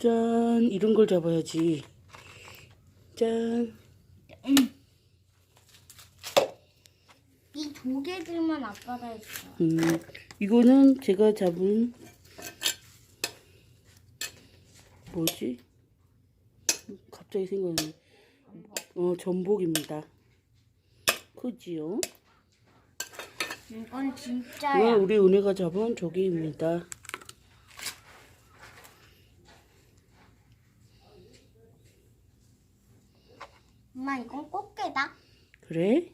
짠 이런 걸 잡아야지 짠이 조개들만 아빠가 했어. 음, 이거는 제가 잡은 뭐지? 갑자기 생각나네. 어, 전복입니다. 크지요? 이건 진짜야. 우리 은혜가 잡은 조개입니다. 엄마 이건 꽃게다. 그래?